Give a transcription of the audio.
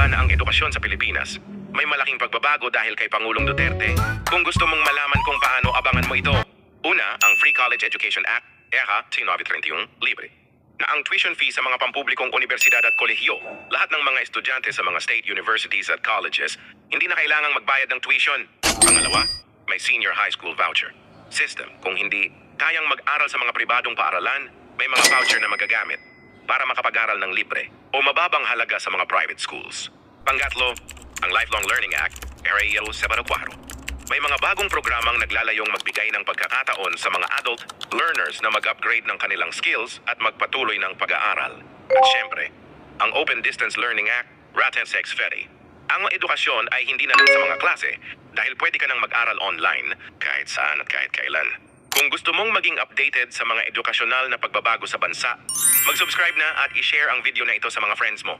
ba na ang edukasyon sa Pilipinas may malaking pagbabago dahil kay Pangulong Duterte? Kung gusto mong malaman kung paano, abangan mo ito. Una, ang Free College Education Act, EHA 1931, libre. Na ang tuition fee sa mga pampublikong universidad at kolehiyo, lahat ng mga estudyante sa mga state universities at colleges, hindi na kailangang magbayad ng tuition. Pangalawa, may senior high school voucher. System, kung hindi kayang mag-aral sa mga pribadong paaralan, may mga voucher na magagamit para makapag-aral ng libre o mababang halaga sa mga private schools. Pangatlo, ang Lifelong Learning Act, RAO 74. May mga bagong programang naglalayong magbigay ng pagkakataon sa mga adult learners na mag-upgrade ng kanilang skills at magpatuloy ng pag-aaral. At syempre, ang Open Distance Learning Act, RATEN Sex FERI. Ang edukasyon ay hindi na lang sa mga klase dahil pwede ka nang mag-aral online kahit saan at kahit kailan. Kung gusto mong maging updated sa mga edukasyonal na pagbabago sa bansa, mag-subscribe na at i-share ang video na ito sa mga friends mo.